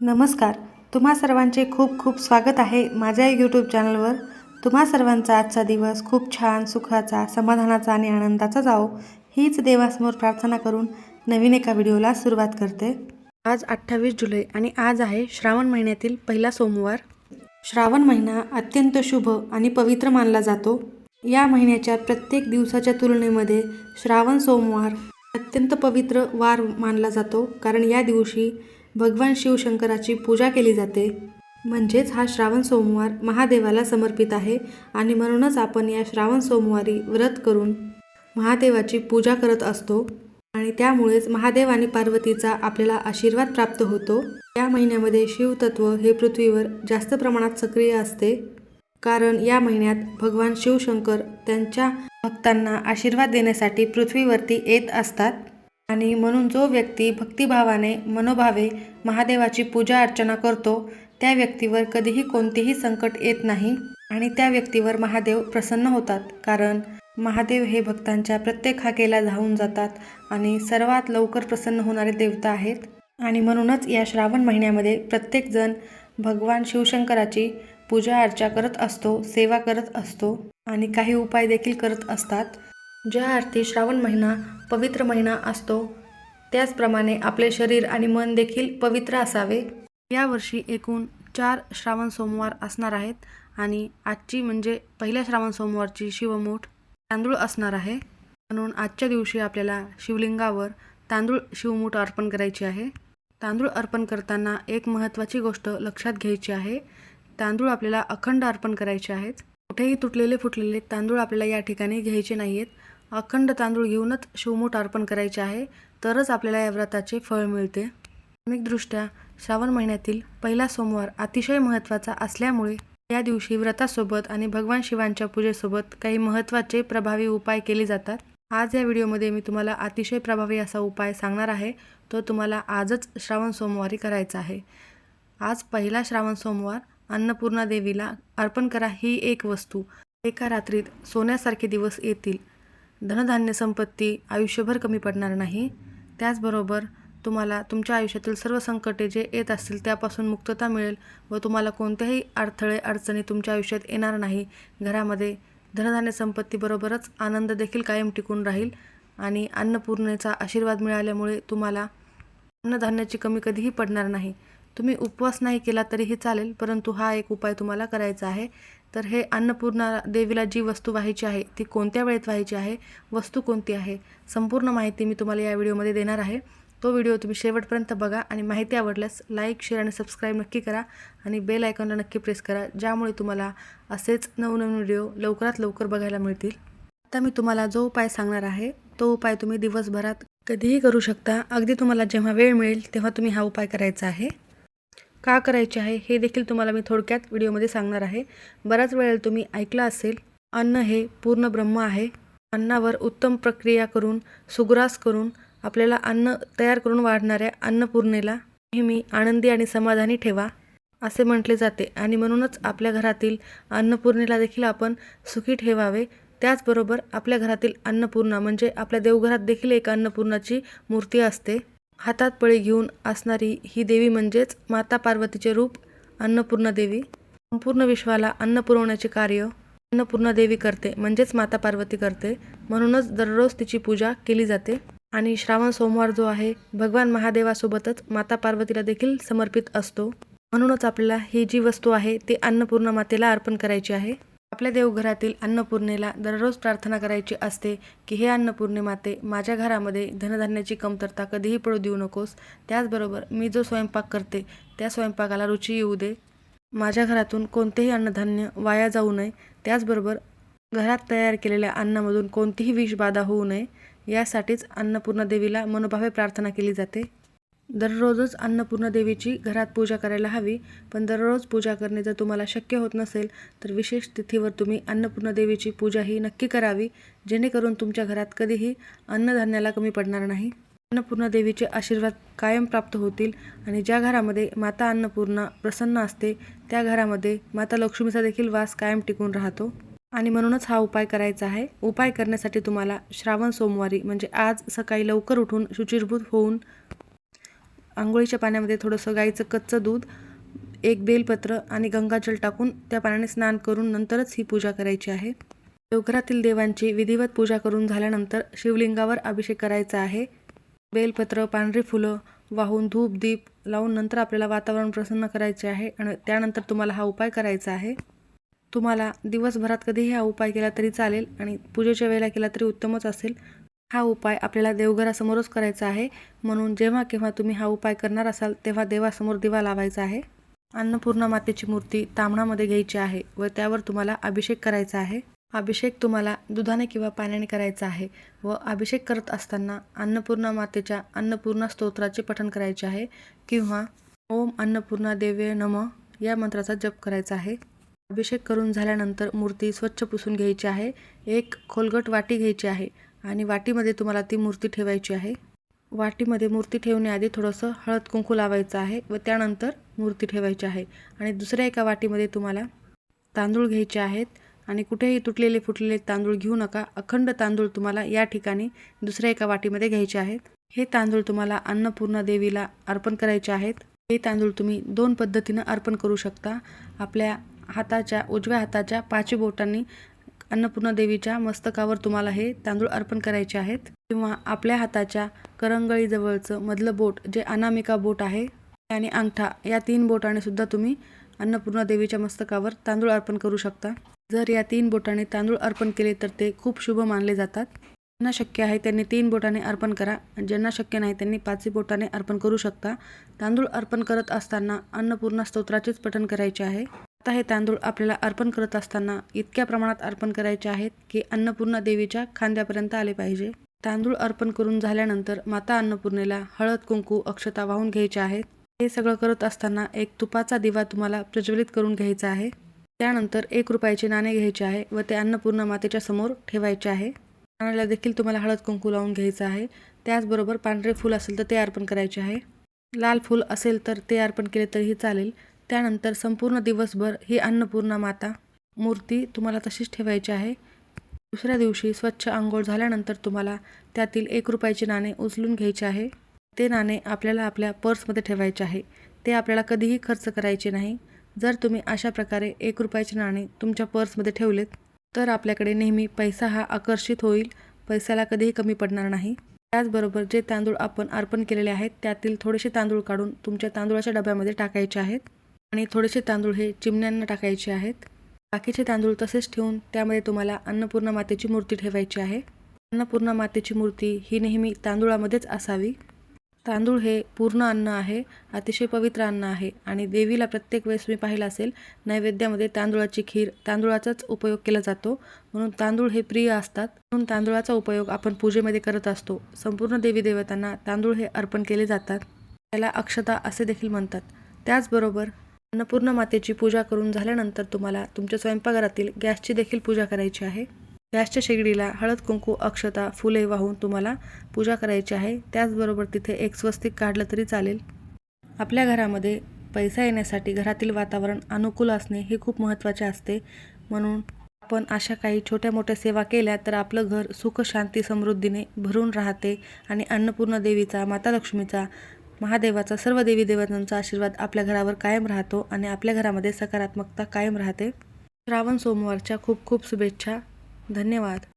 नमस्कार. तुम्हा सर्वांचे खूप खूप स्वागत आहे माझ्या यूट्यूब चॅनलवर तुम्हा सर्वांचा आजचा दिवस खूप छान सुखाचा समाधानाचा आणि आनंदाचा जाओ हीच देवासमोर प्रार्थना करून नवीन एका व्हिडिओला सुरुवात करते. आज अठ्ठावीस जुलै आणि आज आहे श्रावण महिन्यातील पहिला सोमवार. श्रावण महिना अत्यंत शुभ आणि पवित्र मानला जातो. या महिन्याच्या प्रत्येक दिवसाच्या तुलनेमध्ये श्रावण सोमवार अत्यंत पवित्र वार मानला जातो. कारण या दिवशी भगवान शिवशंकराची पूजा केली जाते. म्हणजेच हा श्रावण सोमवार महादेवाला समर्पित आहे आणि म्हणूनच आपण या श्रावण सोमवारी व्रत करून महादेवाची पूजा करत असतो आणि त्यामुळेच महादेव आणि पार्वतीचा आपल्याला आशीर्वाद प्राप्त होतो. या महिन्यामध्ये शिवतत्व हे पृथ्वीवर जास्त प्रमाणात सक्रिय असते. कारण या महिन्यात भगवान शिवशंकर त्यांच्या भक्तांना आशीर्वाद देण्यासाठी पृथ्वीवरती येत असतात. आणि म्हणून जो व्यक्ती भक्तिभावाने मनोभावे महादेवाची पूजा अर्चना करतो त्या व्यक्तीवर कधीही कोणतेही संकट येत नाही आणि त्या व्यक्तीवर महादेव प्रसन्न होतात. कारण महादेव हे भक्तांच्या प्रत्येक हाकेला धावून जातात आणि सर्वात लवकर प्रसन्न होणारे देवता आहेत. आणि म्हणूनच या श्रावण महिन्यामध्ये प्रत्येकजण भगवान शिवशंकराची पूजा अर्चा करत असतो सेवा करत असतो आणि काही उपाय देखील करत असतात. ज्या अर्थी श्रावण महिना पवित्र महिना असतो त्याचप्रमाणे आपले शरीर आणि मन देखील पवित्र असावे. यावर्षी एकूण चार श्रावण सोमवार असणार आहेत आणि आजची म्हणजे पहिल्या श्रावण सोमवारची शिवमूठ तांदूळ असणार आहे. म्हणून आजच्या दिवशी आपल्याला शिवलिंगावर तांदूळ शिवमूठ अर्पण करायची आहे. तांदूळ अर्पण करताना एक महत्त्वाची गोष्ट लक्षात घ्यायची आहे. तांदूळ आपल्याला अखंड अर्पण करायचे आहेत. कुठेही तुटलेले फुटलेले तांदूळ आपल्याला या ठिकाणी घ्यायचे नाही आहेत अखंड तांदूळ घेऊनच शिवमूठ अर्पण करायचे आहे तरच आपल्याला या व्रताचे फळ मिळते. धार्मिकदृष्ट्या श्रावण महिन्यातील पहिला सोमवार अतिशय महत्त्वाचा असल्यामुळे या दिवशी व्रतासोबत आणि भगवान शिवांच्या पूजेसोबत काही महत्त्वाचे प्रभावी उपाय केले जातात. आज या व्हिडिओमध्ये मी तुम्हाला अतिशय प्रभावी असा उपाय सांगणार आहे तो तुम्हाला आजच श्रावण सोमवारी करायचा आहे. आज पहिला श्रावण सोमवार अन्नपूर्णा देवीला अर्पण करा ही एक वस्तू. एका रात्रीत सोन्यासारखे दिवस येतील. धनधान्य संपत्ती आयुष्यभर कमी पडणार नाही. त्याचबरोबर तुम्हाला तुमच्या आयुष्यातील सर्व संकटे जे येत असतील त्यापासून मुक्तता मिळेल व तुम्हाला कोणत्याही अडथळे अडचणी तुमच्या आयुष्यात येणार नाही. घरामध्ये धनधान्य संपत्तीबरोबरच आनंद देखील कायम टिकून राहील आणि अन्नपूर्णेचा आशीर्वाद मिळाल्यामुळे तुम्हाला अन्नधान्याची कमी कधीही पडणार नाही. तुम्ही उपवास नाही केला तरीही चालेल परंतु हा एक उपाय तुम्हाला करायचा आहे. तर हे अन्नपूर्णा देवीला जी वस्तू व्हायची आहे ती कोणत्या वेळेत व्हायची आहे वस्तू कोणती आहे संपूर्ण माहिती मी तुम्हाला या व्हिडिओमध्ये देणार आहे. तो व्हिडिओ तुम्ही शेवटपर्यंत बघा आणि माहिती आवडल्यास लाईक शेअर आणि सबस्क्राईब नक्की करा आणि बेल आयकॉनला नक्की प्रेस करा ज्यामुळे तुम्हाला असेच नवनवीन व्हिडिओ लवकरात लवकर बघायला मिळतील. आता मी तुम्हाला जो उपाय सांगणार आहे तो उपाय तुम्ही दिवसभरात कधीही करू शकता. अगदी तुम्हाला जेव्हा वेळ मिळेल तेव्हा तुम्ही हा उपाय करायचा आहे. का करायचे आहे हे देखील तुम्हाला मी थोडक्यात व्हिडिओमध्ये सांगणार आहे. बऱ्याच वेळेला तुम्ही ऐकलं असेल अन्न हे पूर्ण ब्रह्म आहे. अन्नावर उत्तम प्रक्रिया करून सुग्रास करून आपल्याला अन्न तयार करून वाढणाऱ्या अन्नपूर्णेला नेहमी आनंदी आणि समाधानी ठेवा असे म्हटले जाते. आणि म्हणूनच आपल्या घरातील अन्नपूर्णेला देखील आपण सुखी ठेवावे. त्याचबरोबर आपल्या घरातील अन्नपूर्णा म्हणजे आपल्या देवघरात देखील एक अन्नपूर्णाची मूर्ती असते. हातात पळी घेऊन असणारी ही देवी म्हणजेच माता पार्वतीचे रूप अन्नपूर्णा देवी. संपूर्ण विश्वाला अन्न पुरवण्याचे कार्य अन्नपूर्णा देवी करते म्हणजेच माता पार्वती करते. म्हणूनच दररोज तिची पूजा केली जाते. आणि श्रावण सोमवार जो आहे भगवान महादेवासोबतच माता पार्वतीला देखील समर्पित असतो. म्हणूनच आपल्याला ही जी वस्तू आहे ती अन्नपूर्णा मातेला अर्पण करायची आहे. आपल्या देवघरातील अन्नपूर्णेला दररोज प्रार्थना करायची असते की हे अन्नपूर्णे माते माझ्या घरामध्ये धनधान्याची कमतरता कधीही पडू देऊ नकोस. त्याचबरोबर मी जो स्वयंपाक करते त्या स्वयंपाकाला रुची येऊ दे. माझ्या घरातून कोणतेही अन्नधान्य वाया जाऊ नये. त्याचबरोबर घरात तयार केलेल्या अन्नामधून कोणतीही विषबाधा होऊ नये. यासाठीच अन्नपूर्णा देवीला मनोभावे प्रार्थना केली जाते. दररोजच अन्नपूर्णा देवीची घरात पूजा करायला हवी पण दररोज पूजा करणे जर तुम्हाला शक्य होत नसेल तर विशेष तिथीवर तुम्ही अन्नपूर्णा देवीची पूजा ही नक्की करावी जेणेकरून तुमच्या घरात कधीही अन्नधान्याला कमी पडणार नाही. अन्नपूर्णा देवीचे आशीर्वाद कायम प्राप्त होतील आणि ज्या घरामध्ये माता अन्नपूर्णा प्रसन्न असते त्या घरामध्ये माता लक्ष्मीचा देखील वास कायम टिकून राहतो. आणि म्हणूनच हा उपाय करायचा आहे. उपाय करण्यासाठी तुम्हाला श्रावण सोमवारी म्हणजे आज सकाळी लवकर उठून शुचिरभूत होऊन आंघोळीच्या पाण्यामध्ये थोडंसं गाईचं कच्चं दूध एक बेलपत्र आणि गंगाजल टाकून त्या पाण्याने स्नान करून नंतरच ही पूजा करायची आहे. देवघरातील देवांची विधिवत पूजा करून झाल्यानंतर शिवलिंगावर अभिषेक करायचा आहे. बेलपत्र पांढरी फुलं वाहून धूप दीप लावून नंतर आपल्याला वातावरण प्रसन्न करायचे आहे आणि त्यानंतर तुम्हाला हा उपाय करायचा आहे. तुम्हाला दिवसभरात कधीही हा उपाय केला तरी चालेल आणि पूजेच्या वेळेला केला तरी उत्तमच असेल. हा उपाय आपल्याला देवघरासमोरच करायचा आहे. म्हणून जेव्हा केव्हा तुम्ही हा उपाय करणार असाल तेव्हा देवासमोर दिवा लावायचा आहे. अन्नपूर्णा मातेची मूर्ती तांबणामध्ये घ्यायची आहे व त्यावर तुम्हाला अभिषेक करायचा आहे. अभिषेक तुम्हाला दुधाने किंवा पाण्याने करायचा आहे व अभिषेक करत असताना अन्नपूर्णा मातेच्या अन्नपूर्णा स्तोत्राचे पठण करायचे आहे किंवा ओम अन्नपूर्णा देवे नम या मंत्राचा जप करायचा आहे. अभिषेक करून झाल्यानंतर मूर्ती स्वच्छ पुसून घ्यायची आहे. एक खोलगट वाटी घ्यायची आहे. आणि वाटीमध्ये तुम्हाला ती मूर्ती ठेवायची आहे. वाटीमध्ये मूर्ती ठेवण्याआधी थोडंसं हळद कुंकू लावायचं आहे व त्यानंतर मूर्ती ठेवायची आहे. आणि दुसऱ्या एका वाटीमध्ये तुम्हाला तांदूळ घ्यायचे आहेत आणि कुठेही तुटलेले फुटलेले तांदूळ घेऊ नका. अखंड तांदूळ तुम्हाला या ठिकाणी दुसऱ्या एका वाटीमध्ये घ्यायचे आहेत. हे तांदूळ तुम्हाला अन्नपूर्णा देवीला अर्पण करायचे आहेत. हे तांदूळ तुम्ही दोन पद्धतीनं अर्पण करू शकता. आपल्या हाताच्या उजव्या हाताच्या पाचवी बोटांनी अन्नपूर्णा देवीच्या मस्तकावर तुम्हाला हे तांदूळ अर्पण करायचे आहेत. किंवा आपल्या हाताच्या करंगळीजवळचं मधलं बोट जे अनामिका बोट आहे आणि अंगठा या तीन बोटाने सुद्धा तुम्ही अन्नपूर्णा देवीच्या मस्तकावर तांदूळ अर्पण करू शकता. जर या तीन बोटाने तांदूळ अर्पण केले तर ते खूप शुभ मानले जातात. ज्यांना शक्य आहे त्यांनी तीन बोटाने अर्पण करा. ज्यांना शक्य नाही त्यांनी पाचही बोटाने अर्पण करू शकता. तांदूळ अर्पण करत असताना अन्नपूर्णा स्तोत्राचेच पठण करायचे आहे. आता हे तांदूळ आपल्याला अर्पण करत असताना इतक्या प्रमाणात अर्पण करायचे आहेत की अन्नपूर्णा देवीच्या खांद्यापर्यंत आले पाहिजे. तांदूळ अर्पण करून झाल्यानंतर माता अन्नपूर्णेला हळद कुंकू अक्षता वाहून घ्यायचे आहेत. हे सगळं करत असताना एक तुपाचा दिवा तुम्हाला प्रज्वलित करून घ्यायचा आहे. त्यानंतर एक रुपयाचे नाणे घ्यायचे आहे व ते अन्नपूर्णा मातेच्या समोर ठेवायचे आहे. नाण्याला देखील तुम्हाला हळद कुंकू लावून घ्यायचं आहे. त्याचबरोबर पांढरे फूल असेल तर ते अर्पण करायचे आहे. लाल फूल असेल तर ते अर्पण केले तरीही चालेल. त्यानंतर संपूर्ण दिवसभर ही अन्नपूर्णा माता मूर्ती तुम्हाला तशीच ठेवायची आहे. दुसऱ्या दिवशी स्वच्छ आंघोळ झाल्यानंतर तुम्हाला त्यातील एक रुपयाचे नाणे उचलून घ्यायचे आहे. ते नाणे आपल्याला आपल्या पर्समध्ये ठेवायचे आहे. ते आपल्याला कधीही खर्च करायचे नाही. जर तुम्ही अशा प्रकारे एक रुपयाचे नाणे तुमच्या पर्समध्ये ठेवलेत तर आपल्याकडे नेहमी पैसा हा आकर्षित होईल. पैशाला कधीही कमी पडणार नाही. त्याचबरोबर जे तांदूळ आपण अर्पण केलेले आहेत त्यातील थोडेसे तांदूळ काढून तुमच्या तांदूळाच्या डब्यामध्ये टाकायचे आहेत. आणि थोडेसे तांदूळ हे चिमण्यांना टाकायचे आहेत. बाकीचे तांदूळ तसेच ठेवून त्यामध्ये तुम्हाला अन्नपूर्णा मातेची मूर्ती ठेवायची आहे. अन्नपूर्णा मातेची मूर्ती ही नेहमी तांदूळामध्येच असावी. तांदूळ हे पूर्ण अन्न आहे अतिशय पवित्र अन्न आहे आणि देवीला प्रत्येक वेळेस मी पाहिलं असेल नैवेद्यामध्ये तांदूळाची खीर तांदूळाचाच उपयोग केला जातो. म्हणून तांदूळ हे प्रिय असतात. म्हणून तांदूळाचा उपयोग आपण पूजेमध्ये करत असतो. संपूर्ण देवी देवतांना तांदूळ हे अर्पण केले जातात. त्याला अक्षता असे देखील म्हणतात. त्याचबरोबर अन्नपूर्ण मातेची पूजा करून झाल्यानंतर तुम्हाला तुमच्या स्वयंपाकघरातील गॅसची देखील पूजा करायची आहे. गॅसच्या शेगडीला हळद कुंकू अक्षता फुले वाहून तुम्हाला पूजा करायची आहे. त्याचबरोबर तिथे एक स्वस्तिक काढलं तरी चालेल. आपल्या घरामध्ये पैसा येण्यासाठी घरातील वातावरण अनुकूल असणे हे खूप महत्त्वाचे असते. म्हणून आपण अशा काही छोट्या मोठ्या सेवा केल्या तर आपलं घर सुख शांती समृद्धीने भरून राहते आणि अन्नपूर्ण देवीचा माता लक्ष्मीचा महादेवाचा सर्व देवी देवतांचा आशीर्वाद आपल्या घरावर कायम राहतो आणि आपल्या घरामध्ये सकारात्मकता कायम राहते. श्रावण सोमवारच्या खूप खूप शुभेच्छा. धन्यवाद.